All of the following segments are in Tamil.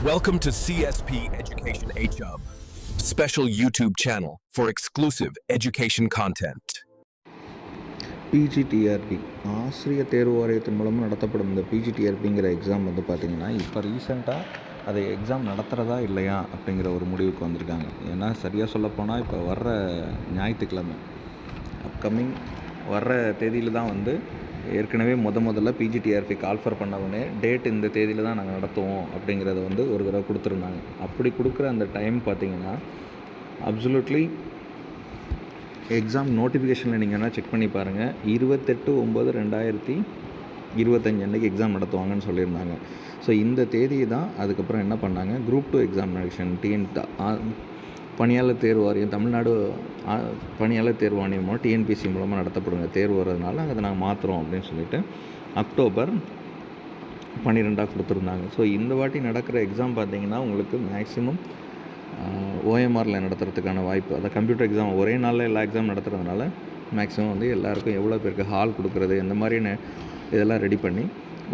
Welcome to CSP Education HUB, special YouTube channel for exclusive education content. PGTRB ஆசிரியர் தேர்வு வாரியத்தின் மூலமாக நடத்தப்படும் இந்த பிஜிடிஆர்பிங்கிற எக்ஸாம் வந்து பார்த்திங்கன்னா இப்போ ரீசெண்டாக அதை எக்ஸாம் நடத்துகிறதா இல்லையா அப்படிங்கிற ஒரு முடிவுக்கு வந்திருக்காங்க ஏன்னா சரியாக சொல்லப்போனால் இப்போ வர்ற ஞாயிற்றுக்கிழமை அப்கமிங் வர்ற தேதியில் தான் வந்து ஏற்கனவே முத முதல்ல பிஜிடிஆர்பி கால்ஃபர் பண்ணவுடனே டேட் இந்த தேதியில் தான் நாங்கள் நடத்துவோம் அப்படிங்கிறத வந்து ஒரு தடவை கொடுத்துருந்தாங்க. அப்படி கொடுக்குற அந்த டைம் பார்த்தீங்கன்னா அப்சுலூட்லி எக்ஸாம் நோட்டிஃபிகேஷனில் நீங்கள் வேணால் செக் பண்ணி பாருங்கள் இருபத்தெட்டு ஒம்பது ரெண்டாயிரத்தி இருபத்தஞ்சு அன்றைக்கி எக்ஸாம் நடத்துவாங்கன்னு சொல்லியிருந்தாங்க. ஸோ இந்த தேதி தான் அதுக்கப்புறம் என்ன பண்ணாங்க? குரூப் டூ எக்ஸாமினேஷன் டிஎன் பணியாளர் தேர்வு வாரியம் தமிழ்நாடு பணியாளர் தேர்வு ஆணையம் மூலம் டிஎன்பிசி மூலமாக நடத்தப்படுங்க. தேர்வு வர்றதுனால அதை நாங்கள் மாற்றுறோம் அப்படின்னு சொல்லிட்டு அக்டோபர் பன்னிரெண்டாக கொடுத்துருந்தாங்க. ஸோ இந்த வாட்டி நடக்கிற எக்ஸாம் பார்த்தீங்கன்னா உங்களுக்கு மேக்ஸிமம் ஓஎம்ஆரில் நடத்துறதுக்கான வாய்ப்பு. அதை கம்ப்யூட்டர் எக்ஸாம் ஒரே நாளில் எல்லா எக்ஸாம் நடத்துறதுனால மேக்ஸிமம் வந்து எல்லாருக்கும் எவ்வளோ பேருக்கு ஹால் கொடுக்குறது இந்த மாதிரியான இதெல்லாம் ரெடி பண்ணி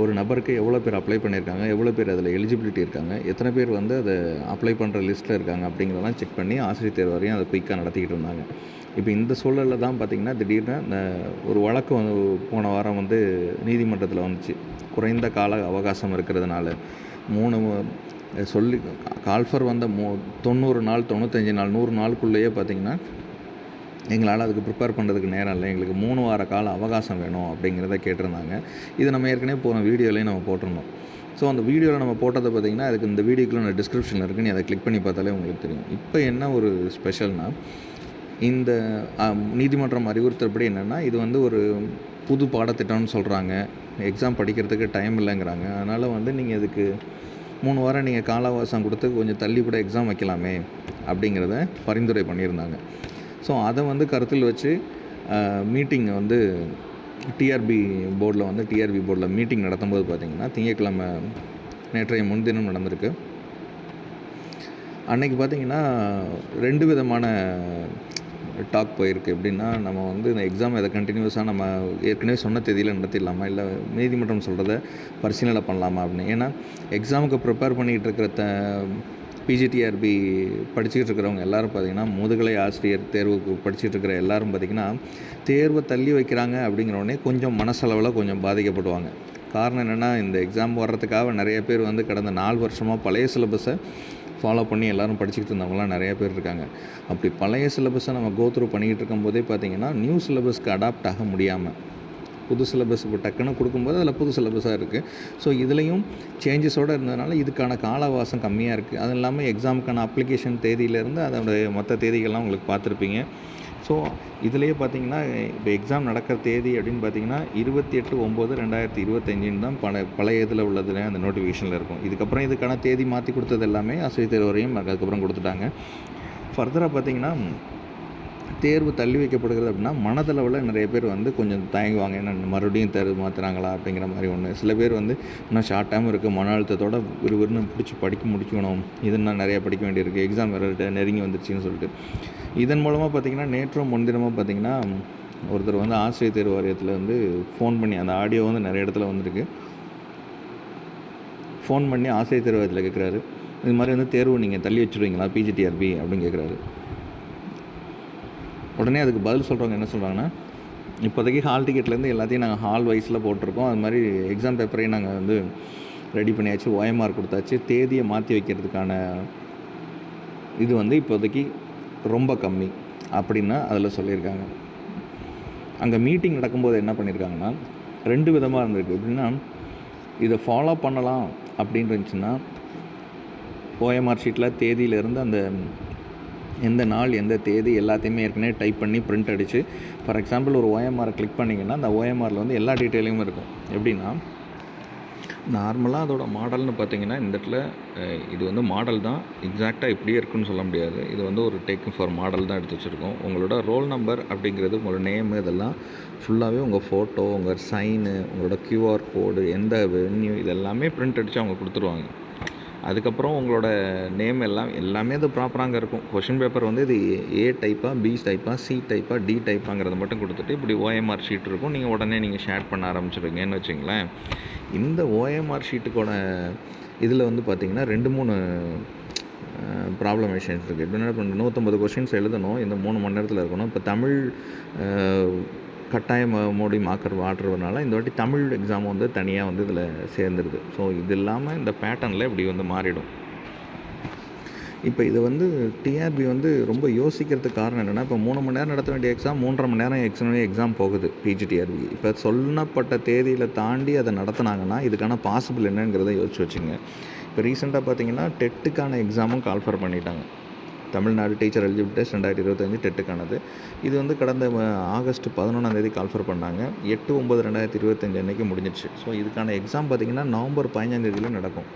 ஒரு நபருக்கு எவ்வளோ பேர் அப்ளை பண்ணியிருக்காங்க எவ்வளோ பேர் அதில் எலிஜிபிலிட்டி இருக்காங்க எத்தனை பேர் வந்து அதை அப்ளை பண்ணுற லிஸ்ட்டில் இருக்காங்க அப்படிங்கிறதெல்லாம் செக் பண்ணி ஆசிரியர் தேர்வு வரையும் அதை குயிக்காக நடத்திக்கிட்டு இருந்தாங்க. இப்போ இந்த சூழலில் தான் பார்த்திங்கன்னா திடீர்னு இந்த ஒரு வழக்கு வந்து போன வாரம் வந்து நீதிமன்றத்தில் வந்துச்சு. குறைந்த கால அவகாசம் இருக்கிறதுனால மூணு சொல்லி கால்ஃபர் வந்த மூ தொண்ணூறு நாள் தொண்ணூத்தஞ்சு நாள் நூறு நாளுக்குள்ளேயே பார்த்திங்கன்னா எங்களால் அதுக்கு ப்ரிப்பேர் பண்ணுறதுக்கு நேரம் இல்லை. எங்களுக்கு மூணு வார கால அவகாசம் வேணும் அப்படிங்கிறத கேட்டிருந்தாங்க. இது நம்ம ஏற்கனவே போன வீடியோலேயும் நம்ம போட்டிருந்தோம். ஸோ அந்த வீடியோவில் நம்ம போட்டதை பார்த்திங்கன்னா அதுக்கு இந்த வீடியோக்குள்ள டிஸ்கிரிப்ஷனில் இருக்குது நீ அதை கிளிக் பண்ணி பார்த்தாலே உங்களுக்கு தெரியும். இப்போ என்ன ஒரு ஸ்பெஷல்னால் இந்த நீதிமன்றம் அறிவுறுத்தப்படி என்னென்னா இது வந்து ஒரு புது பாடத்திட்டம்னு சொல்கிறாங்க எக்ஸாம் படிக்கிறதுக்கு டைம் இல்லைங்கிறாங்க. அதனால் வந்து நீங்கள் இதுக்கு மூணு வாரம் நீங்கள் கால அவகாசம் கொடுத்து கொஞ்சம் தள்ளி கூட எக்ஸாம் வைக்கலாமே அப்படிங்கிறத பரிந்துரை பண்ணியிருந்தாங்க. ஸோ அதை வந்து கருத்தில் வச்சு மீட்டிங் வந்து டிஆர்பி போர்டில் வந்து டிஆர்பி போர்டில் மீட்டிங் நடத்தும்போது பார்த்திங்கன்னா திங்கட்கிழமை நேற்றைய முன்தினம் நடந்திருக்கு. அன்றைக்கி பார்த்தீங்கன்னா ரெண்டு விதமான டாக் போயிருக்கு. எப்படின்னா நம்ம வந்து இந்த எக்ஸாம் இதை கண்டினியூஸாக நம்ம ஏற்கனவே சொன்ன தேதியில் நடத்திடலாமா? இல்லை நீதிமன்றம் சொல்கிறத பரிசீலனை பண்ணலாமா அப்படின்னு? ஏன்னா எக்ஸாமுக்கு ப்ரிப்பேர் பண்ணிகிட்டு இருக்கிற த பிஜிடிஆர்பி படிச்சுக்கிட்டு இருக்கிறவங்க எல்லாரும் பார்த்தீங்கன்னா முதுகலை ஆசிரியர் தேர்வுக்கு படிச்சுட்டு இருக்கிற எல்லாரும் பார்த்திங்கன்னா தேர்வை தள்ளி வைக்கிறாங்க அப்படிங்கிறவனே கொஞ்சம் மனசளவில் கொஞ்சம் பாதிக்கப்படுவாங்க. காரணம் என்னென்னா இந்த எக்ஸாம் வர்றதுக்காக நிறைய பேர் வந்து கடந்த நாலு வருஷமாக பழைய சிலபஸை ஃபாலோ பண்ணி எல்லோரும் படிச்சுக்கிட்டு இருந்தவங்களாம் நிறைய பேர் இருக்காங்க. அப்படி பழைய சிலபஸை நம்ம கோத்ரூ பண்ணிக்கிட்டு இருக்கும்போதே பார்த்தீங்கன்னா நியூ சிலபஸ்க்கு அடாப்ட் ஆக முடியாமல் புது சிலபஸ் இப்போ டக்குன்னு கொடுக்கும்போது அதில் புது சிலபஸாக இருக்குது ஸோ இதுலேயும் சேஞ்சஸோடு இருந்ததுனால இதுக்கான கால அவகாசம் கம்மியாக இருக்குது அது இல்லாமல் எக்ஸாமுக்கான அப்ளிகேஷன் தேதியிலேருந்து அதோடைய மற்ற தேதிகள்லாம் உங்களுக்கு பார்த்துருப்பீங்க. ஸோ இதுலேயே பார்த்தீங்கன்னா இப்போ எக்ஸாம் நடக்கிற தேதி அப்படின்னு பார்த்தீங்கன்னா இருபத்தி எட்டு ஒம்பது ரெண்டாயிரத்தி இருபத்தஞ்சின்னு தான் பல பழைய இதில் உள்ளதில் அந்த நோட்டிஃபிகேஷனில் இருக்கும். இதுக்கப்புறம் இதுக்கான தேதி மாற்றி கொடுத்தது எல்லாமே ஆசிரியர் தேர்வரையும் அதுக்கப்புறம் கொடுத்துட்டாங்க. ஃபர்தராக பார்த்தீங்கன்னா தேர்வு தள்ளி வைக்கப்படுகிறது அப்படின்னா மனதளவில் நிறைய பேர் வந்து கொஞ்சம் தயங்குவாங்க. ஏன்னா மறுபடியும் தேர்வு மாற்றுறாங்களா அப்படிங்கிற மாதிரி ஒன்று சில பேர் வந்து இன்னும் ஷார்ட் டைம் இருக்குது மன அழுத்தத்தோட விறுவிறுன்னு பிடிச்சி படிக்க முடிக்கணும். இது இன்னும் நிறையா படிக்க வேண்டியிருக்கு. எக்ஸாம் வேறு நெருங்கி வந்துருச்சுன்னு சொல்லிட்டு. இதன் மூலமாக பார்த்தீங்கன்னா நேற்றும் முன்தினமாக பார்த்தீங்கன்னா ஒருத்தர் வந்து ஆசிரியர் தேர்வு வாரியத்தில் வந்து ஃபோன் பண்ணி அந்த ஆடியோ வந்து நிறைய இடத்துல வந்திருக்கு. ஃபோன் பண்ணி ஆசிரியர் தேர்வு கேட்குறாரு இது மாதிரி வந்து தேர்வு நீங்கள் தள்ளி வச்சுருவீங்களா? பிஜிடிஆர்பி அப்படின்னு கேட்குறாரு உடனே அதுக்கு பதில் சொல்கிறவங்க என்ன சொல்கிறாங்கன்னா இப்போதைக்கு ஹால் டிக்கெட்லேருந்து எல்லாத்தையும் நாங்கள் ஹால் வைஸில் போட்டிருக்கோம். அது மாதிரி எக்ஸாம் பேப்பரையும் நாங்கள் வந்து ரெடி பண்ணியாச்சு ஓஎம்ஆர் கொடுத்தாச்சு. தேதியை மாற்றி வைக்கிறதுக்கான இது வந்து இப்போதைக்கு ரொம்ப கம்மி அப்படின்னு அதில் சொல்லியிருக்காங்க. அங்கே மீட்டிங் நடக்கும்போது என்ன பண்ணியிருக்காங்கன்னா ரெண்டு விதமாக இருந்திருக்கு. எப்படின்னா இதை ஃபாலோ பண்ணலாம் அப்படின்னு இருந்துச்சுன்னா ஓஎம்ஆர் ஷீட்டில் தேதியிலேருந்து அந்த எந்த நாள் எந்த தேதி எல்லாத்தையுமே ஏற்கனவே டைப் பண்ணி பிரிண்ட் அடித்து ஃபார் எக்ஸாம்பிள் ஒரு ஓஎம்ஆரை கிளிக் பண்ணிங்கன்னா அந்த ஓஎம்ஆரில் வந்து எல்லா டீட்டெயிலையும் இருக்கும். எப்படின்னா நார்மலாக அதோட மாடல்னு பார்த்தீங்கன்னா இந்த இடத்துல இது வந்து மாடல் தான் எக்ஸாக்டாக இப்படியே இருக்குன்னு சொல்ல முடியாது. இது வந்து ஒரு டேக் ஃபார் மாடல் தான் எடுத்து வச்சுருக்கோம். உங்களோட ரோல் நம்பர் அப்படிங்கிறது உங்களோட நேமு இதெல்லாம் ஃபுல்லாகவே உங்கள் ஃபோட்டோ உங்கள் சைனு உங்களோட க்யூஆர் கோடு எந்த வென்யூ இதெல்லாமே பிரிண்ட் அடித்து அவங்க கொடுத்துருவாங்க. அதுக்கப்புறம் உங்களோட நேம் எல்லாம் எல்லாமே அது ப்ராப்பராக அங்கே இருக்கும். கொஷின் பேப்பர் வந்து இது ஏ டைப்பாக பி டைப்பாக சி டைப்பாக டி டைப்பாங்கிறத மட்டும் கொடுத்துட்டு இப்படி ஓஎம்ஆர் ஷீட் இருக்கும். நீங்கள் உடனே நீங்கள் ஷேர் பண்ண ஆரம்பிச்சிடுங்கன்னு வச்சுங்களேன். இந்த ஓஎம்ஆர் ஷீட்டுக்கோட இதில் வந்து பார்த்திங்கன்னா ரெண்டு மூணு ப்ராப்ளமேஷன்ஸ் இருக்குது என்ன பண்ணணும்? நூற்றம்பது கொஷின்ஸ் எழுதணும். இந்த மூணு மணி நேரத்தில் இருக்கணும். இப்போ தமிழ் கட்டாய ம- மோடி மார்க்கர் வாடுறதுனால இந்த வாட்டி தமிழ் எக்ஸாம் வந்து தனியாக வந்து இதில் சேர்ந்துருது. ஸோ இது இல்லாமல் இந்த பேட்டர்னில் இப்படி வந்து மாறிடும். இப்போ இது வந்து டிஆர்பி வந்து ரொம்ப யோசிக்கிறதுக்கு காரணம் என்னென்னா இப்போ மூணு மணி நேரம் நடத்த வேண்டிய எக்ஸாம் மூன்றரை மணி நேரம் எக்ஸாம் எக்ஸாம் போகுது பிஜிடிஆர்பி இப்போ சொல்லப்பட்ட தேதியில் தாண்டி அதை நடத்தினாங்கன்னா இதுக்கான பாசிபிள் என்னங்கிறத யோசிச்சு வச்சுங்க இப்போ ரீசெண்டாக பார்த்தீங்கன்னா டெட்டுக்கான எக்ஸாமும் கால்ஃபர் பண்ணிட்டாங்க. தமிழ்நாடு டீச்சர் எலிஜிபிள் டெஸ்ட் ரெண்டாயிரத்தி இருபத்தஞ்சு டெட்டுக்கானது. இது வந்து கடந்த ஆகஸ்ட் பதினொன்றாம் தேதி கால்ஃபர் பண்ணாங்க. எட்டு ஒம்பது ரெண்டாயிரத்தி இருபத்தஞ்சு அன்னைக்கு முடிஞ்சிடுச்சு. ஸோ இதுக்கான எக்ஸாம் பார்த்தீங்கன்னா நவம்பர் பதினஞ்சாம் தேதியில் நடக்கும்.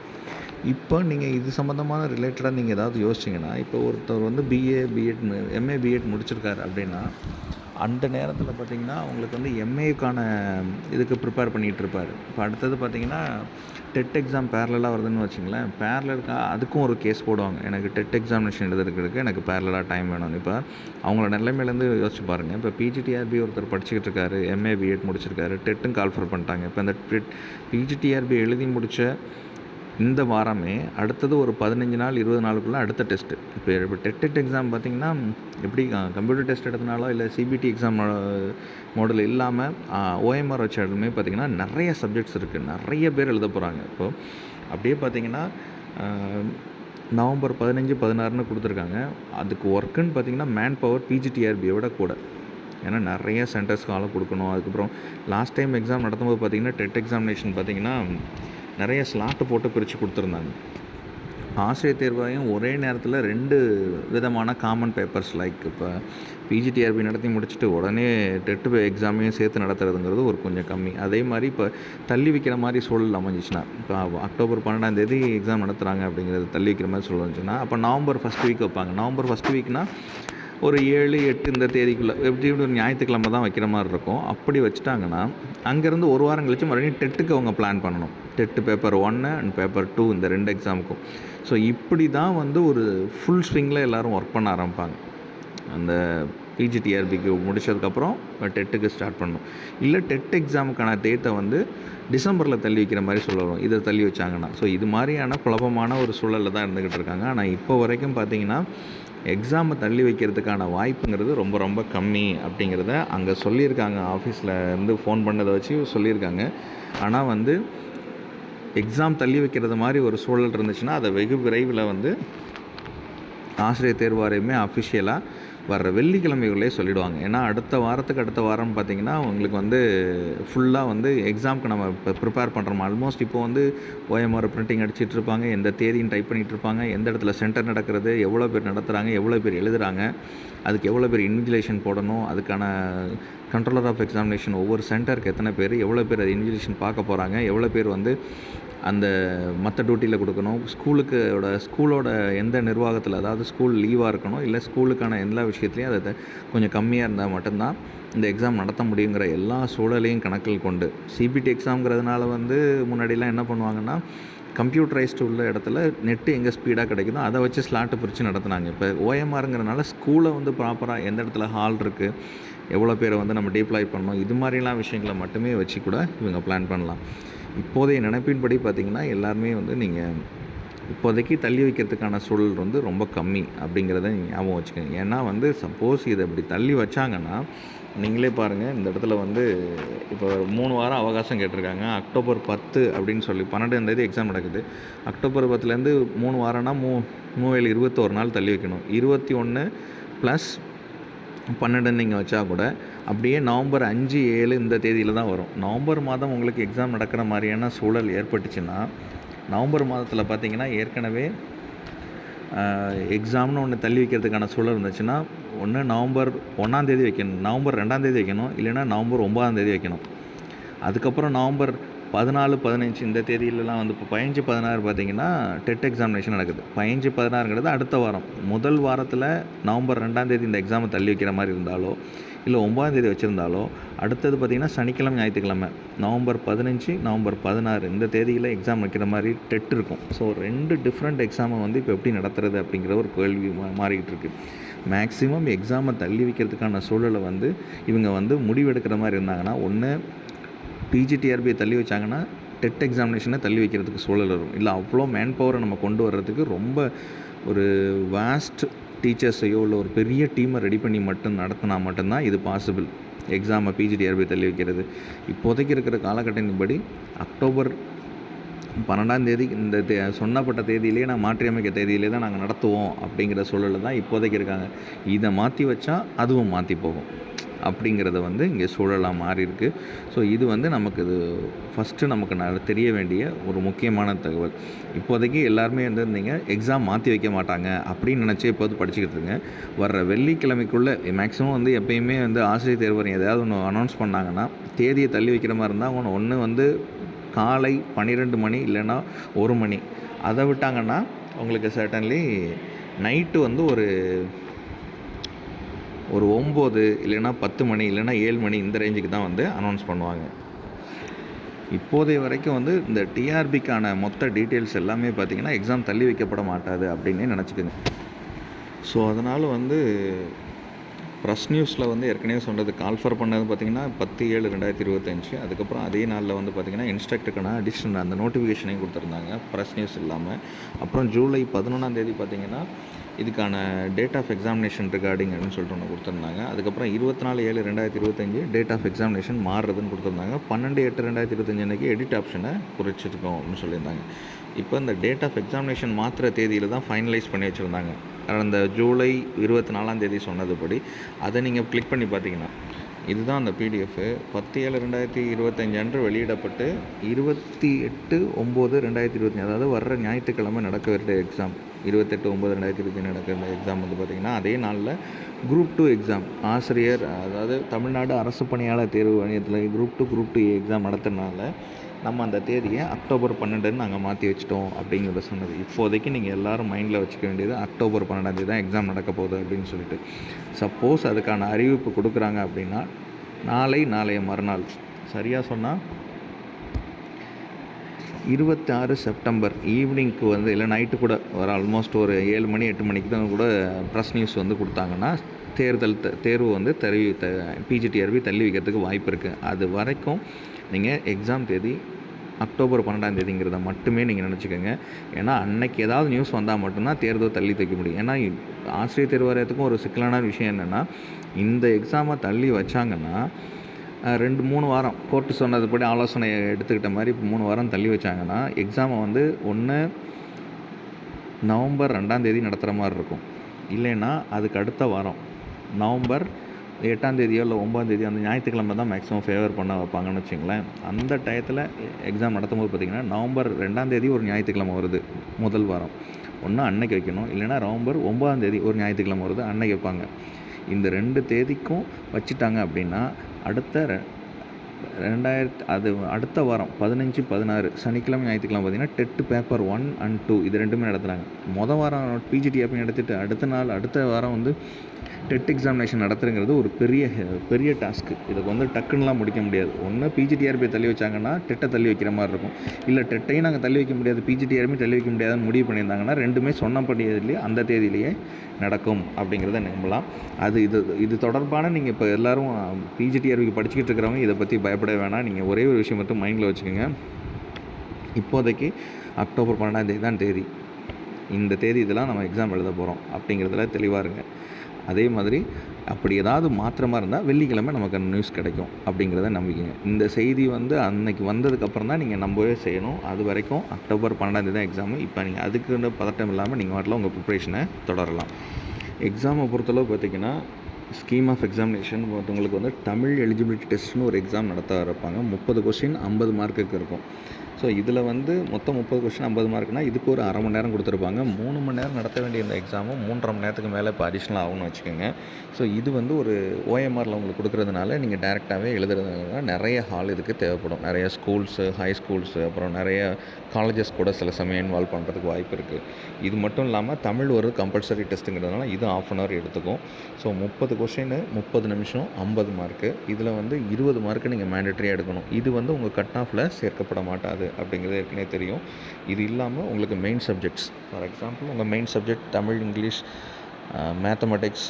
இப்போ நீங்கள் இது சம்மந்தமான ரிலேட்டடாக நீங்கள் ஏதாவது யோசிச்சிங்கன்னா இப்போ ஒருத்தர் வந்து பிஏ பிஎட் எம்ஏ பிஎட் முடிச்சிருக்காரு அப்படின்னா அந்த நேரத்தில் பார்த்தீங்கன்னா அவங்களுக்கு வந்து எம்ஏக்கான இதுக்கு ப்ரிப்பேர் பண்ணிகிட்டு இருப்பார். இப்போ அடுத்தது பார்த்தீங்கன்னா டெட் எக்ஸாம் பேரலாக வருதுன்னு வச்சுங்களேன். பேரலருக்காக அதுக்கும் ஒரு கேஸ் போடுவாங்க. எனக்கு டெட் எக்ஸாமினேஷன் எழுதுறதுக்கு எனக்கு பேரலாக டைம் வேணும். இப்போ அவங்களோட நிலைமையிலேருந்து யோசிச்சு பாருங்கள் இப்போ பிஜிடிஆர்பி ஒருத்தர் படிச்சுக்கிட்டு இருக்காரு. எம்ஏ பிஎட் முடிச்சிருக்காரு. டெட்டும் கால்ஃபர் பண்ணிட்டாங்க. இப்போ இந்த பிஜிடிஆர்பி எழுதி முடித்த இந்த வாரமே அடுத்தது ஒரு பதினஞ்சு நாள் இருபது நாளுக்குள்ளே அடுத்த டெஸ்ட்டு இப்போ இப்போ டெட் எக்ஸாம் பார்த்தீங்கன்னா எப்படி கம்ப்யூட்டர் டெஸ்ட் எடுத்தனாலோ இல்லை சிபிடி எக்ஸாம் மாடல் இல்லாமல் ஓஎம்ஆர் வச்ச இடமே பார்த்தீங்கன்னா நிறைய சப்ஜெக்ட்ஸ் இருக்குது நிறைய பேர் எழுத போகிறாங்க இப்போது அப்படியே பார்த்தீங்கன்னா நவம்பர் பதினஞ்சு பதினாறுன்னு கொடுத்துருக்காங்க. அதுக்கு ஒர்க்குன்னு பார்த்தீங்கன்னா மேன் பவர் பிஜிடிஆர்பியை விட கூட. ஏன்னா நிறைய சென்டர்ஸ்க்கு ஆளை கொடுக்கணும். அதுக்கப்புறம் லாஸ்ட் டைம் எக்ஸாம் நடத்தும்போது பார்த்தீங்கன்னா டெட் எக்ஸாமினேஷன் பார்த்தீங்கன்னா நிறைய ஸ்லாட்டு போட்டு பிரித்து கொடுத்துருந்தாங்க. ஆசிரியர் தேர்வையும் ஒரே நேரத்தில் ரெண்டு விதமான காமன் பேப்பர்ஸ் லைக் இப்போ பிஜிடிஆர்பி நடத்தி முடிச்சுட்டு உடனே டெட்டு எக்ஸாமையும் சேர்த்து நடத்துறதுங்கிறது ஒரு கொஞ்சம் கம்மி. அதே மாதிரி இப்போ தள்ளி வைக்கிற மாதிரி சூழல் அமைஞ்சிச்சுன்னா இப்போ அக்டோபர் பன்னெண்டாம் தேதி எக்ஸாம் நடத்துகிறாங்க அப்படிங்கிறது தள்ளி வைக்கிற மாதிரி சூழல் வந்துச்சுன்னா அப்போ நவம்பர் ஃபஸ்ட் வீக் வைப்பாங்க. நவம்பர் ஃபஸ்ட் வீக்னா ஒரு ஏழு எட்டு இந்த தேதிக்குள்ளே எப்படி ஒரு ஞாயிற்றுக்கிழமை தான் வைக்கிற மாதிரி இருக்கும். அப்படி வச்சுட்டாங்கன்னா அங்கேருந்து ஒரு வாரம் கழிச்சு மறுபடியும் டெட்டுக்கு அவங்க பிளான் பண்ணணும். டெட்டு பேப்பர் ஒன்று அண்ட் பேப்பர் டூ இந்த ரெண்டு எக்ஸாமுக்கும் ஸோ இப்படி தான் வந்து ஒரு ஃபுல் ஸ்விங்கில் எல்லோரும் ஒர்க் பண்ண ஆரம்பிப்பாங்க. அந்த பிஜிடிஆர்பிக்கு முடிச்சதுக்கப்புறம் டெட்டுக்கு ஸ்டார்ட் பண்ணணும். இல்லை டெட் எக்ஸாமுக்கான டேட்டை வந்து டிசம்பரில் தள்ளி வைக்கிற மாதிரி சொல்லணும் இதை தள்ளி வச்சாங்கன்னா. ஸோ இது மாதிரியான குழப்பமான ஒரு சூழலில் தான் இருந்துக்கிட்டு இருக்காங்க. ஆனால் இப்போ வரைக்கும் பார்த்தீங்கன்னா எக்ஸாமை தள்ளி வைக்கிறதுக்கான வாய்ப்புங்கிறது ரொம்ப ரொம்ப கம்மி அப்படிங்கிறத அங்கே சொல்லியிருக்காங்க. ஆஃபீஸில் இருந்து ஃபோன் பண்ணதை வச்சு சொல்லியிருக்காங்க. ஆனால் வந்து எக்ஸாம் தள்ளி வைக்கிறது மாதிரி ஒரு சூழல் இருந்துச்சுன்னா அதை வெகு விரைவில் வந்து ஆசிரியர் தேர்வாரையுமே அஃபிஷியலாக வர்ற வெள்ளிக்கிழமைகளே சொல்லிடுவாங்க. ஏன்னா அடுத்த வாரத்துக்கு அடுத்த வாரம் பார்த்திங்கன்னா உங்களுக்கு வந்து ஃபுல்லாக வந்து எக்ஸாமுக்கு நம்ம இப்போ ப்ரிப்பேர் பண்ணுறோம் ஆல்மோஸ்ட் இப்போ வந்து ஓஎம்ஆர் பிரிண்டிங் அடிச்சிட்டு இருப்பாங்க. எந்த தேதியும் டைப் பண்ணிகிட்டு இருப்பாங்க. எந்த இடத்துல சென்டர் நடக்கிறது? எவ்வளோ பேர் நடத்துகிறாங்க எவ்வளோ பேர் எழுதுகிறாங்க அதுக்கு எவ்வளோ பேர் இன்விஜிலேஷன் போடணும்? அதுக்கான கண்ட்ரோலர் ஆஃப் எக்ஸாமினேஷன் ஒவ்வொரு சென்டருக்கு எத்தனை பேர் எவ்வளோ பேர் அது இன்விஜிலேஷன் பார்க்க போகிறாங்க எவ்வளோ பேர் வந்து அந்த மற்ற டியூட்டியில் கொடுக்கணும் ஸ்கூலுக்கோட ஸ்கூலோட எந்த நிர்வாகத்தில் அதாவது ஸ்கூல் லீவாக இருக்கணும் இல்லை ஸ்கூலுக்கான எல்லா விஷயத்துலையும் அதை கொஞ்சம் கம்மியாக இருந்தால் மட்டும்தான் இந்த எக்ஸாம் நடத்த முடியுங்கிற எல்லா சூழலையும் கணக்கில் கொண்டு. சிபிடி எக்ஸாம்ங்கிறதுனால வந்து முன்னாடிலாம் என்ன பண்ணுவாங்கன்னா கம்ப்யூட்டரைஸ்டு உள்ள இடத்துல நெட்டு எங்கே ஸ்பீடாக கிடைக்குதோ அதை வச்சு ஸ்லாட்டு பிரித்து நடத்துனாங்க. இப்போ ஓஎம்ஆருங்கிறனால ஸ்கூலை வந்து ப்ராப்பராக எந்த இடத்துல ஹால் இருக்குது எவ்வளோ பேரை வந்து நம்ம டிப்ளாய் பண்ணணும் இது மாதிரிலாம் விஷயங்களை மட்டுமே வச்சு கூட இவங்க பிளான் பண்ணலாம். இப்போதைய நினைப்பின்படி பார்த்திங்கன்னா எல்லாருமே வந்து நீங்கள் இப்போதைக்கு தள்ளி வைக்கிறதுக்கான சூழல் வந்து ரொம்ப கம்மி அப்படிங்கிறத ஞாபகம் வச்சுக்கோங்க. ஏன்னா வந்து சப்போஸ் இதை இப்படி தள்ளி வச்சாங்கன்னா நீங்களே பாருங்கள் இந்த இடத்துல வந்து இப்போ மூணு வாரம் அவகாசம் கேட்டிருக்காங்க. அக்டோபர் பத்து அப்படின்னு சொல்லி பன்னெண்டாந்தேதி எக்ஸாம் நடக்குது. அக்டோபர் பத்துலேருந்து மூணு வாரம்னா மூ மூவேல் இருபத்தோரு நாள் தள்ளி வைக்கணும். இருபத்தி ஒன்று ப்ளஸ் பன்னெண்டு நீங்கள் வச்சா கூட அப்படியே நவம்பர் அஞ்சு ஏழு இந்த தேதியில் தான் வரும். நவம்பர் மாதம் உங்களுக்கு எக்ஸாம் நடக்கிற மாதிரியான சூழல் ஏற்பட்டுச்சுன்னா நவம்பர் மாதத்தில் பார்த்தீங்கன்னா ஏற்கனவே எக்ஸாம்னு ஒன்று தள்ளி வைக்கிறதுக்கான சூழல் இருந்துச்சுன்னா ஒன்று நவம்பர் ஒன்றாந்தேதி வைக்கணும் நவம்பர் ரெண்டாந்தேதி வைக்கணும் இல்லைன்னா நவம்பர் ஒன்பதாந்தேதி வைக்கணும். அதுக்கப்புறம் நவம்பர் பதினாலு பதினஞ்சு இந்த தேதியிலலாம் வந்து இப்போ பதினஞ்சு பதினாறு பார்த்தீங்கன்னா டெட் எக்ஸாமினேஷன் நடக்குது. பதினஞ்சு பதினாறுங்கிறது அடுத்த வாரம். முதல் வாரத்தில் நவம்பர் ரெண்டாம் தேதி இந்த எக்ஸாமை தள்ளி வைக்கிற மாதிரி இருந்தாலோ இல்லை ஒம்பதாம் தேதி வச்சுருந்தாலோ அடுத்தது பார்த்திங்கன்னா சனிக்கிழமை ஞாயிற்றுக்கிழமை. நவம்பர் பதினஞ்சு நவம்பர் பதினாறு இந்த தேதியில் எக்ஸாம் வைக்கிற மாதிரி டெட் இருக்கும். ஸோ ரெண்டு டிஃப்ரெண்ட் எக்ஸாமை வந்து இப்போ எப்படி நடத்துறது அப்படிங்கிற ஒரு கேள்வி மா மாறிக்கிட்டு இருக்கு. மேக்ஸிமம் எக்ஸாமை தள்ளி வைக்கிறதுக்கான சூழலை வந்து இவங்க வந்து முடிவெடுக்கிற மாதிரி இருந்தாங்கன்னா ஒன்று பிஜிடிஆர்பியை தள்ளி வச்சாங்கன்னா டெட் எக்ஸாமினேஷனை தள்ளி வைக்கிறதுக்கு சூழல் வரும். இல்லை அவ்வளோ மேன் பவரை நம்ம கொண்டு வர்றதுக்கு ரொம்ப ஒரு வேஸ்ட் டீச்சர்ஸையோ இல்லை ஒரு பெரிய டீமை ரெடி பண்ணி மட்டும் நடத்தினா மட்டும்தான் இது பாசிபிள் எக்ஸாமை பிஜிடிஆர்பி தள்ளி வைக்கிறது. இப்போதைக்கு இருக்கிற காலகட்டத்தின்படி அக்டோபர் பன்னெண்டாம் தேதி இந்த தே சொன்னப்பட்ட தேதியிலேயே நான் மாற்றியமைக்க தேதியிலே தான் நாங்கள் நடத்துவோம் அப்படிங்கிற சூழலில் தான் இப்போதைக்கு இருக்காங்க. இதை மாற்றி வச்சா அதுவும் மாற்றி போகும். அப்படிங்கிறத வந்து இங்கே சூழலாக மாறி இருக்குது ஸோ இது வந்து நமக்கு இது ஃபஸ்ட்டு நமக்கு ந- தெரிய வேண்டிய ஒரு முக்கியமான தகவல். இப்போதைக்கு எல்லாருமே வந்து இருந்தீங்க எக்ஸாம் மாற்றி வைக்க மாட்டாங்க அப்படின்னு நினச்சி இப்போது படிச்சுக்கிட்டு இருங்க. வர்ற வெள்ளிக்கிழமைக்குள்ளே மேக்ஸிமம் வந்து எப்பயுமே வந்து ஆசிரியர் தேர்வு எதாவது ஒன்று அனௌன்ஸ் பண்ணாங்கன்னா தேதியை தள்ளி வைக்கிற மாதிரி இருந்தால் ஒன்று ஒன்று வந்து காலை பன்னிரெண்டு மணி இல்லைன்னா ஒரு மணி. அதை விட்டாங்கன்னா உங்களுக்கு சர்டன்லி நைட்டு வந்து ஒரு ஒரு ஒம்பது இல்லைன்னா பத்து மணி இல்லைன்னா ஏழு மணி இந்த ரேஞ்சுக்கு தான் வந்து அனௌன்ஸ் பண்ணுவாங்க. இப்போதைய வரைக்கும் வந்து இந்த டிஆர்பிக்கான மொத்த டீட்டெயில்ஸ் எல்லாமே பார்த்தீங்கன்னா எக்ஸாம் தள்ளி வைக்கப்பட மாட்டாது அப்படின்னே நினச்சிக்கோங்க. ஸோ அதனால் வந்து ப்ரெஸ் நியூஸில் வந்து ஏற்கனவே சொன்னது கால்ஃபர் பண்ணது பார்த்தீங்கன்னா பத்து ஏழு ரெண்டாயிரத்தி இருபத்தஞ்சு. அதுக்கப்புறம் அதே நாளில் வந்து பார்த்திங்கன்னா இன்ஸ்ட்ரக்டருக்கான அடிஷனல் அந்த நோட்டிஃபிகேஷனையும் கொடுத்துருந்தாங்க ப்ரெஸ் நியூஸ் இல்லாமல் அப்புறம் ஜூலை பதினொன்றாம் தேதி பார்த்திங்கன்னா இதுக்கான டேட் ஆஃப் எக்ஸாமினேஷன் ரிகார்டிங் அப்படின்னு சொல்லிட்டு ஒன்று கொடுத்துருந்தாங்க. அதுக்கப்புறம் இருபத்தி நாலு ஏழு ரெண்டாயிரத்தி இருபத்தஞ்சு டேட் ஆஃப் எக்ஸாமினேஷன் மாறுறதுன்னு கொடுத்துருந்தாங்க. பன்னெண்டு எட்டு ரெண்டாயிரத்தி இருபத்தஞ்சு அன்றைக்கி எடிட் ஆப்ஷனை குறைச்சிருக்கோம் அப்படின்னு சொல்லியிருந்தாங்க. இப்போ இந்த டேட் ஆஃப் எக்ஸாமினேஷன் மாத்திர தேதியில் தான் ஃபைனலைஸ் பண்ணி வச்சுருந்தாங்க. அந்த ஜூலை இருபத்தி நாலாம் தேதி சொன்னதுபடி அதை நீங்கள் கிளிக் பண்ணி பார்த்தீங்கன்னா இதுதான் அந்த பிடிஎஃப் பத்து ஏழு ரெண்டாயிரத்தி இருபத்தஞ்சு அன்று வெளியிடப்பட்டு இருபத்தி எட்டு ஒம்பது ரெண்டாயிரத்தி இருபத்தஞ்சு அதாவது வர்ற ஞாயிற்றுக்கிழமை நடக்க எக்ஸாம் இருபத்தெட்டு ஒம்பது ரெண்டாயிரத்தி இருபத்தி நடக்கிற எக்ஸாம் வந்து பார்த்திங்கன்னா அதே நாளில் குரூப் டூ எக்ஸாம் ஆசிரியர் அதாவது தமிழ்நாடு அரசு பணியாளர் தேர்வு வாரியத்தில் group two group two exam நடத்துறதுனால நம்ம அந்த தேதியை அக்டோபர் பன்னெண்டுன்னு நாங்கள் மாற்றி வச்சிட்டோம் அப்படிங்கிறத சொன்னது. இப்போதைக்கு நீங்கள் எல்லாரும் மைண்டில் வச்சுக்க வேண்டியது அக்டோபர் பன்னெண்டாம் தேதி தான் எக்ஸாம் நடக்க போகுது அப்படின்னு சொல்லிட்டு. சப்போஸ் அதுக்கான அறிவிப்பு கொடுக்குறாங்க அப்படின்னா நாளை நாளைய மறுநாள். சரியாக சொன்னால் இருபத்தாறு செப்டம்பர் ஈவினிங்க்கு வந்து இல்லை நைட்டு கூட ஒரு ஆல்மோஸ்ட் ஒரு ஏழு மணி எட்டு மணிக்கு தான் கூட ப்ரெஸ் நியூஸ் வந்து கொடுத்தாங்கன்னா தேர்தல் த- தேர்வு வந்து தெரிவி த பிஜிடிஆர்பி தள்ளி வைக்கிறதுக்கு வாய்ப்பு இருக்குது அது வரைக்கும் நீங்கள் எக்ஸாம் தேதி அக்டோபர் பன்னெண்டாம் தேதிங்கிறத மட்டுமே நீங்கள் நினச்சிக்கோங்க. ஏன்னா அன்னைக்கு ஏதாவது நியூஸ் வந்தால் மட்டும்தான் தேர்தல் தள்ளி தைக்க முடியும். ஏன்னா ஆசிரியர் தேர்வாரியத்துக்கும் ஒரு சிக்கலான விஷயம் என்னென்னா இந்த எக்ஸாமை தள்ளி வச்சாங்கன்னா ரெண்டு மூணு வாரம் கோர்ட்டு சொன்னதுபடி ஆலோசனை எடுத்துக்கிட்ட மாதிரி இப்போ மூணு வாரம் தள்ளி வச்சாங்கன்னா எக்ஸாமை வந்து ஒன்று நவம்பர் ரெண்டாம் தேதி நடத்துகிற மாதிரி இருக்கும். இல்லைன்னா அதுக்கு அடுத்த வாரம் நவம்பர் எட்டாம் தேதியோ இல்லை ஒம்பதாம் தேதியோ அந்த ஞாயிற்றுக்கிழமை தான் மேக்ஸிமம் ஃபேவர் பண்ண வைப்பாங்கன்னு வச்சுங்களேன். அந்த டயத்தில் எக்ஸாம் நடத்தும்போது பார்த்திங்கன்னா நவம்பர் ரெண்டாம் தேதி ஒரு ஞாயிற்றுக்கிழமை வருது முதல் வாரம். ஒன்று அன்னைக்கு வைக்கணும் இல்லைன்னா நவம்பர் ஒம்பதாம் தேதி ஒரு ஞாயிற்றுக்கிழமை வருது அன்னைக்கு வைப்பாங்க. இந்த ரெண்டு தேதிக்கும் வச்சுட்டாங்க அப்படின்னா அடுத்த ரெண்டாயிரத்து அது அடுத்த வாரம் பதினஞ்சு பதினாறு சனிக்கிழமை ஞாயிற்றுக்கிழமை பார்த்தீங்கன்னா TET paper one and two இது ரெண்டுமே நடத்துகிறாங்க மொதல் வாரம் பிஜிடிஆப்பி நடத்திட்டு அடுத்த நாள் அடுத்த வாரம் வந்து டெட் எக்ஸாமினேஷன் நடத்துறங்கிறது ஒரு பெரிய பெரிய டாஸ்க்கு. இதுக்கு வந்து டக்குன்னுலாம் முடிக்க முடியாது. ஒன்று பிஜிடிஆர்பி தள்ளி வச்சாங்கன்னா டெட்டை தள்ளி வைக்கிற மாதிரி இருக்கும். இல்லை டெட்டையும் நாங்கள் தள்ளி வைக்க முடியாது. பிஜிடிஆர்பி தள்ளி வைக்க முடியாதுன்னு முடிவு பண்ணியிருந்தாங்கன்னா ரெண்டுமே சொன்னபடியிலேயே அந்த தேதியிலேயே நடக்கும் அப்படிங்கிறத நம்பலாம். அது இது இது தொடர்பான நீங்கள் இப்போ எல்லாரும் பிஜிடிஆர்பிக்கு படிச்சுக்கிட்டு இருக்கிறவங்க இதை பற்றி பயப்பட வேணாம். நீங்கள் ஒரே ஒரு விஷயம் மட்டும் மைண்டில் வச்சுக்கோங்க. இப்போதைக்கு அக்டோபர் பன்னெண்டாம் தேதி தான் தேதி. இந்த தேதி இதெல்லாம் நம்ம எக்ஸாம் எழுத போகிறோம் அப்படிங்கிறதுல தெளிவாக இருங்க. அதே மாதிரி அப்படி ஏதாவது மாற்றமாக இருந்தால் வெள்ளிக்கிழமை நமக்கு அந்த நியூஸ் கிடைக்கும் அப்படிங்கிறத நம்பிக்கைங்க. இந்த செய்தி வந்து அன்னைக்கு வந்ததுக்கப்புறம் தான் நீங்கள் நம்பவே செய்யணும். அது வரைக்கும் அக்டோபர் பன்னெண்டாம் தேதி தான் எக்ஸாமு இப்போ நீங்கள் அதுக்குன்னு பதட்டம் இல்லாமல் நீங்கள் வாட்டில் உங்கள் ப்ரிப்ரேஷனை தொடரலாம். எக்ஸாமை பொறுத்தளவு பார்த்தீங்கன்னா ஸ்கீம் ஆஃப் எக்ஸாமினேஷன் ஒருத்தவங்களுக்கு வந்து தமிழ் எலிஜிபிலிட்டி டெஸ்ட்னு ஒரு எக்ஸாம் நடத்த இருப்பாங்க முப்பது கொஸ்டின் ஐம்பது மார்க்குக்கு இருக்கும். ஸோ இதில் வந்து மொத்தம் முப்பது கொஸ்டின் ஐம்பது மார்க்னா இதுக்கு ஒரு அரை மணி நேரம் கொடுத்துருப்பாங்க. மூணு மணி நேரம் நடத்த வேண்டிய இந்த எக்ஸாமும் மூன்றரை மணி நேரத்துக்கு மேலே இப்போ அடிஷ்னல் ஆகும்னு வச்சுக்கோங்க. ஸோ இது வந்து ஒரு ஓஎம்ஆரில் உங்களுக்கு கொடுக்குறதுனால நீங்கள் டேரெக்டாகவே எழுதுறதுனால நிறைய ஹால் இதுக்கு தேவைப்படும். நிறைய ஸ்கூல்ஸு ஹை ஸ்கூல்ஸு அப்புறம் நிறைய காலேஜஸ் கூட சில சமயம் இன்வால்வ் பண்ணுறதுக்கு வாய்ப்பு இருக்குது இது மட்டும் இல்லாமல் தமிழ் ஒரு கம்பல்சரி டெஸ்ட்டுங்கிறதுனால இது ஆஃப் அன் ஹவர் எடுத்துக்கும். ஸோ முப்பது கொஷின் முப்பது நிமிஷம் ஐம்பது மார்க்கு இதில் வந்து இருபது மார்க்கு நீங்கள் மேண்டட்ரியாக எடுக்கணும். இது வந்து உங்கள் கட் ஆஃபில் சேர்க்கப்பட மாட்டாது. அப்படிங்கிறது ஏற்கனவே தெரியும். இது இல்லாமல் உங்களுக்கு மெயின் சப்ஜெக்ட்ஸ் ஃபார் எக்ஸாம்பிள் உங்கள் main subject Tamil English mathematics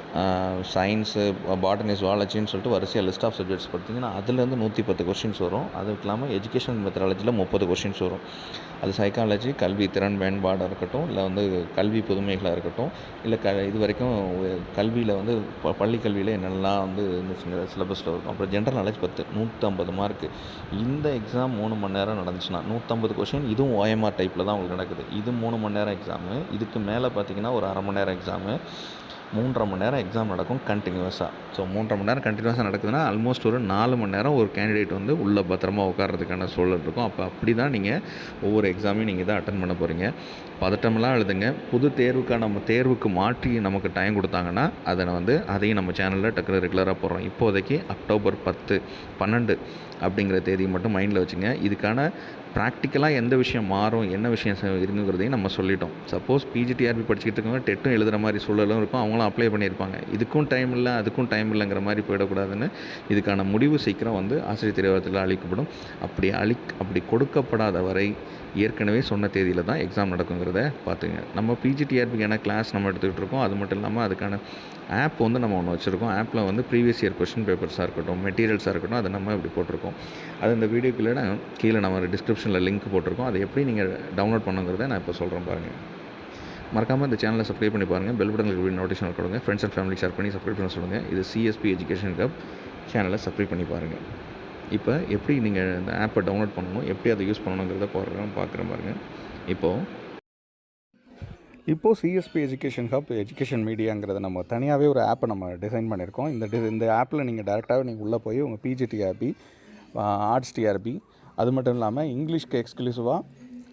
science botany ஜுவாலஜின்னு சொல்லிட்டு வரிசையாக லிஸ்ட் ஆஃப் சப்ஜெக்ட்ஸ் பார்த்தீங்கன்னா அதுலேருந்து நூற்றி பத்து கொஷின்ஸ் வரும். அதுக்கு இல்லாமல் எஜுகேஷன் மெத்தடாலஜியில் முப்பது கொஷின்ஸ் வரும். அது சைக்காலஜி கல்வி திறன் மேம்பாடாக இருக்கட்டும் இல்லை வந்து கல்வி புதுமைகளாக இருக்கட்டும் இல்லை க இது வரைக்கும் கல்வியில் வந்து ப பள்ளி கல்வியில் என்னெல்லாம் வந்து இருந்துச்சுங்கிற சிலபஸில் இருக்கும் அப்புறம் ஜென்ரல் நாலேஜ் பத்து நூற்றம்பது மார்க்கு இந்த எக்ஸாம் மூணு மணி நேரம் நடந்துச்சுன்னா நூற்றம்பது கொஷின் இதுவும் ஓஎம்ஆர் டைப்பில் தான் உங்களுக்கு நடக்குது. இது மூணு மணி நேரம் எக்ஸாமு இதுக்கு மேலே பார்த்தீங்கன்னா ஒரு அரை மணி நேரம் எக்ஸாமு மூன்றரை மணி நேரம் எக்ஸாம் நடக்கும் கண்டினியூஸாக ஸோ மூன்றரை மணி நேரம் கண்டினியூஸாக நடக்குதுன்னா ஆல்மோஸ்ட் ஒரு நாலு மணி நேரம் ஒரு கேண்டிடேட் வந்து உள்ளே பத்திரமா உட்காரதுக்கான சூழல் இருக்கும். அப்போ அப்படி தான் நீங்கள் ஒவ்வொரு எக்ஸாமையும் நீங்கள் தான் அட்டன் பண்ண போகிறீங்க பதட்டமெல்லாம் எழுதுங்க. புது தேர்வுக்கான நம்ம தேர்வுக்கு மாற்றி நமக்கு டைம் கொடுத்தாங்கன்னா அதை வந்து அதையும் நம்ம சேனலில் டக்குனு ரெகுலராக போடுறோம். இப்போதைக்கு அக்டோபர் பத்து பன்னெண்டு. அப்படிங்கிற தேதியை மட்டும் மைண்டில் வச்சுங்க. இதுக்கான ப்ராக்டிக்கலாக எந்த விஷயம் மாறும் என்ன விஷயம் இருக்குங்கிறதையும் நம்ம சொல்லிட்டோம். சப்போஸ் பிஜிடிஆர்பி படிச்சுக்கிட்டு இருக்கவங்க டெட்டும் எழுதுகிற மாதிரி சூழலும் இருக்கும். அவங்களும் அப்ளை பண்ணியிருப்பாங்க. இதுக்கும் டைம் இல்லை அதுக்கும் டைம் இல்லைங்கிற மாதிரி போயிடக்கூடாதுன்னு இதுக்கான முடிவு சீக்கிரம் வந்து ஆசிரியர் தெரிவத்தில் அளிக்கப்படும். அப்படி அளி அப்படி கொடுக்கப்படாத வரை ஏற்கனவே சொன்ன தேதியில் தான் எக்ஸாம் நடக்குங்கிறத பார்த்துங்க. நம்ம பிஜிடிஆர்பிக்கான கிளாஸ் நம்ம எடுத்துக்கிட்டு இருக்கோம். அது மட்டும் இல்லாமல் அதுக்கான ஆப் வந்து நம்ம ஒன்று வச்சுருக்கோம். ஆப்பில் வந்து ப்ரீவியஸ் இயர் கொஷின் பேப்பர்ஸாக இருக்கட்டும் மெட்டீரியல்ஸாக இருக்கட்டும் அதை நம்ம இப்படி போட்டிருக்கோம். அது இந்த வீடியோக்குள்ளே கீழே நம்ம டிஸ்கிரிப்ஷனில் லிங்க் போட்டிருக்கோம். அதை எப்படி நீங்கள் டவுன்லோட் பண்ணுங்கிறத நான் இப்போ சொல்கிறேன் பாருங்கள் மறக்காமல் இந்த சேனலை சப்ஸ்கிரைப் பண்ணி பாருங்கள் பெல் பட்டனுக்கு நோட்டிஃபிகேஷன் கொடுங்க. ஃப்ரெண்ட்ஸ் அண்ட் ஃபேமிலி ஷேர் பண்ணி சப்ஸ்கிரைப் பண்ண சொல்லுங்கள் இது சிஎஸ்பி எஜுகேஷன் கப் சேனலை சப்ஸ்கிரைப் பண்ணி பாருங்கள் இப்போ எப்படி நீங்கள் இந்த ஆப்பை டவுன்லோட் பண்ணணும்? எப்படி அதை யூஸ் பண்ணணுங்கிறத போகிறோம் பார்க்குறேன் பாருங்கள் இப்போது இப்போது சிஎஸ்பி எஜுகேஷன் ஹப் எஜுகேஷன் மீடியாங்கிறத நம்ம தனியாகவே ஒரு ஆப்பை நம்ம டிசைன் பண்ணியிருக்கோம். இந்த டி இந்த ஆப்பில் நீங்கள் டேரெக்டாகவே நீங்கள் உள்ளே போய் உங்கள் பிஜிடிஆர்பி ஆர்ட்ஸ் டிஆர்பி அது மட்டும் இல்லாமல் இங்கிலீஷ்க்கு எக்ஸ்க்ளூசிவாக